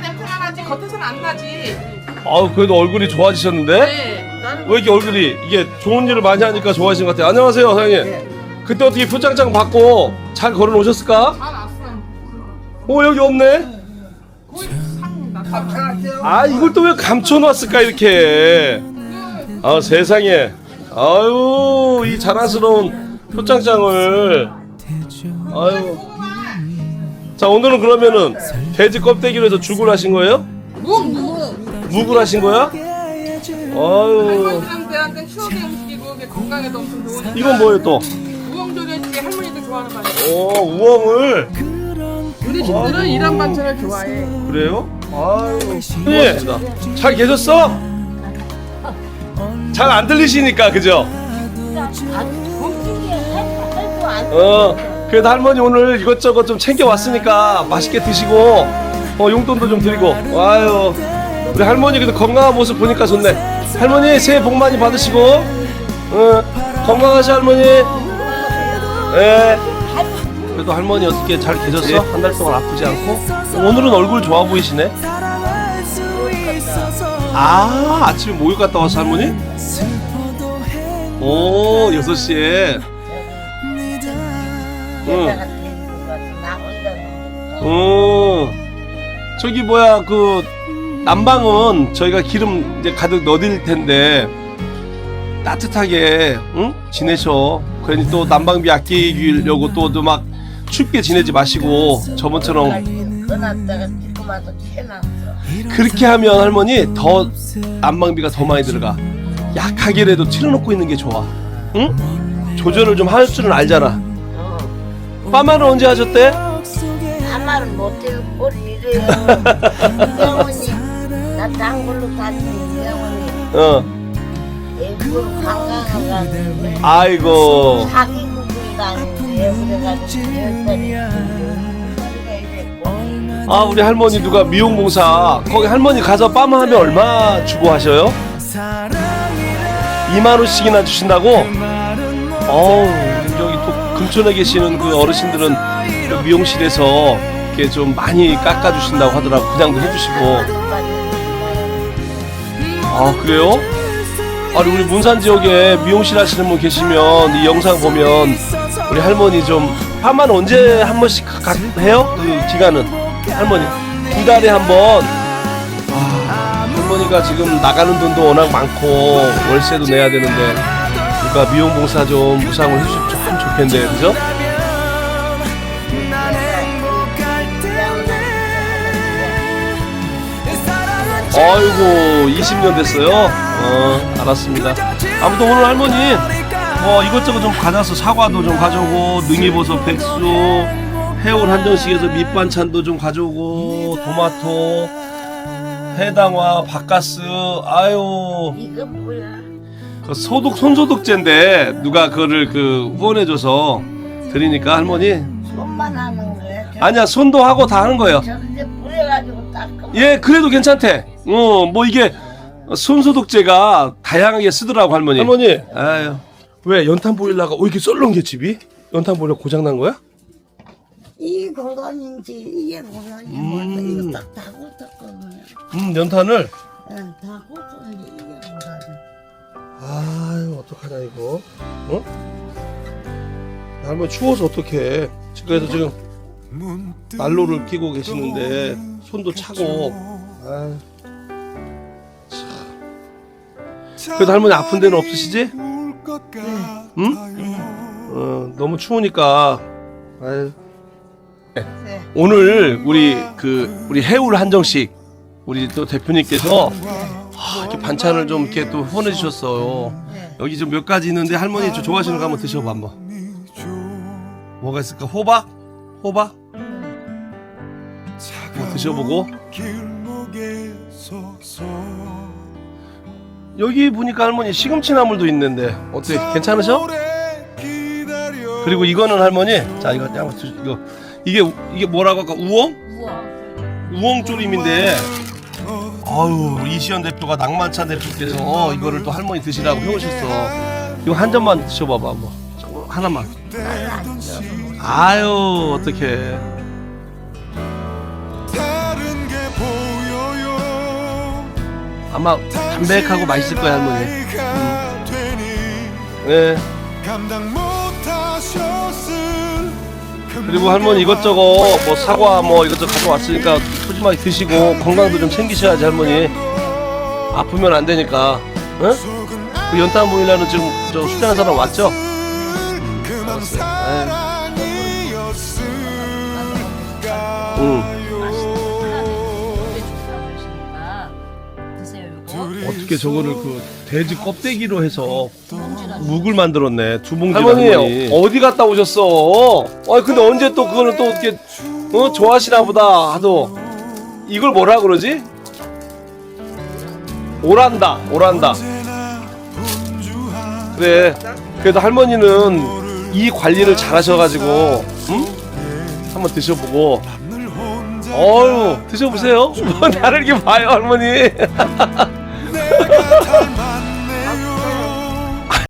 냄새가 나지 겉에서는 안 나지. 아우 그래도 얼굴이 좋아지셨는데? 네. 나는 왜 이렇게 얼굴이 이게 좋은 일을 많이 하니까 좋아지신 것 같아요. 안녕하세요, 사장님. 그때 어떻게 표창장 받고 잘 걸어 놓으셨을까? 잘 왔어. 어 여기 없네. 거의 상 나. 아 이걸 또 왜 감춰 놨을까 이렇게. 아 세상에. 아유 이 자랑스러운 표창장을. 아유. 자 오늘은 그러면은 돼지 껍데기로 해서 죽을 하신 거예요? 묵 묵. 묵을 하신 거야? 아유. 할머니들한테 추억의 음식이고 이게 건강에도 엄청 좋으니까. 이건 뭐예요 또? 우엉조개찌 좋아하는? 오 우엉을. 우리 집들은 이런 반찬을 좋아해. 그래요? 아유, 고맙습니다. 잘 계셨어? 잘 안 들리시니까 그죠? 어, 그래도 할머니 오늘 이것저것 좀 챙겨 왔으니까 맛있게 드시고 어 용돈도 좀 드리고. 아유, 우리 할머니 그래도 건강한 모습 보니까 좋네. 할머니 새해 복 많이 받으시고, 어, 건강하시 할머니. 예. 그래도 할머니 어떻게 잘 계셨어? 한 달 동안 아프지 않고? 오늘은 얼굴 좋아 보이시네. 아 아침에 목욕 갔다 왔어 할머니? 오 6시에 응. 어 저기 뭐야 그 난방은 저희가 기름 이제 가득 넣어드릴 텐데 따뜻하게 응 지내셔 괜히 또 난방비 아끼려고 또 막 춥게 지내지 마시고 저번처럼. 그렇게 하면 할머니 더 난방비가 더 많이 들어가 약하게라도 틀어놓고 있는 게 좋아 응? 조절을 좀 할 줄은 알잖아 빠마는 언제 하셨대? 아마를 못해서 뭘 이래요. 병원이 나 단골로 다니는 병원이 어 일부러 관광을 가는데 아이고 자기 구분이 다니는데 그래가지고 열살이 이랬고 아 우리 할머니 누가 미용 봉사 거기 할머니 가서 빠마 하면 얼마 주고 하셔요? 2만 원씩이나 주신다고? 어우 금천에 계시는 그 어르신들은 그 미용실에서 이렇게 좀 많이 깎아주신다고 하더라고 그냥도 해주시고 아 그래요? 아니 우리 문산 지역에 미용실 하시는 분 계시면 이 영상 보면 우리 할머니 좀 파만 언제 한 번씩 가, 가- 해요? 그 기간은 할머니 두 달에 한 번. 아 할머니가 지금 나가는 돈도 워낙 많고 월세도 내야 되는데 그러니까 미용 봉사 좀 무상을 해주시면 참 좋겠는데 그죠? 아이고 20년 됐어요. 어 알았습니다. 아무튼 오늘 할머니 뭐 이것저것 좀 가져서 사과도 좀 가져오고 능이버섯 백수 해올 한정식에서 밑반찬도 좀 가져오고 토마토 해당화 바카스 아유 이거 뭐야? 그 소독 손소독제인데 누가 그거를 그 후원해줘서 드리니까 할머니 손만 하는 거야? 저- 아니야 손도 하고 다 하는 거예요. 저런데 뿌려가지고 닦으면 예, 그래도 괜찮대. 어, 뭐 이게 손소독제가 다양하게 쓰더라고 할머니. 할머니, 아유, 왜 연탄 보일러가 왜 이렇게 썰렁 게 집이? 연탄 보일러 고장 난 거야? 이 공간인지 이게 공간인지 음. 이거 딱 다고 닦으면 음, 연탄을. 응, 다고 닦으면 이게 아유, 어떡하냐 이거. 어? 할머니 추워서 어떡해. 그래서 지금 난로를 끼고 계시는데 손도 차고. 그래도 할머니 아픈 데는 없으시지? 응? 어, 너무 추우니까. 아유. 네. 오늘 우리 그 우리 해울 한정식 우리 또 대표님께서 아, 이렇게 반찬을 좀 이렇게 또 후원해 주셨어요. 네. 여기 좀 몇 가지 있는데 할머니 좀 좋아하시는 거 한번 드셔봐 한번. 뭐가 있을까? 호박? 호박? 한번 드셔보고. 여기 보니까 할머니 시금치 나물도 있는데 어때? 괜찮으셔? 그리고 이거는 할머니 자 이거 한번 이거 이게 이게 뭐라고 할까 우엉? 우엉 조림인데 아유 이시연 대표가 낭만찬 대표께서 어, 이거를 또 할머니 드시라고 해오셨어. 이거 한 점만 드셔봐봐 뭐 하나만. 아유 어떡해. 아마 담백하고 맛있을 거야 할머니. 음. 네. 그리고 할머니 이것저것 뭐 사과 뭐 이것저것 가져왔으니까 푸짐하게 드시고 건강도 좀 챙기셔야지 할머니. 아프면 안 되니까. 응? 그 연탄 모이라는 지금 저 수장한 사람 왔죠? 음, 알았어요. 에이. 응. 어떻게 저거를 그 돼지 껍데기로 해서 묵을 만들었네 두 봉지 할머니, 할머니. 어디 갔다 오셨어? 아 근데 언제 또 그거는 또 어떻게 어 좋아하시나 보다. 하도. 이걸 뭐라 그러지? 오란다 오란다. 그래. 그래도 할머니는 이 관리를 잘 하셔가지고 응? 한번 드셔보고. 어유 드셔보세요. 나를 이렇게 봐요 할머니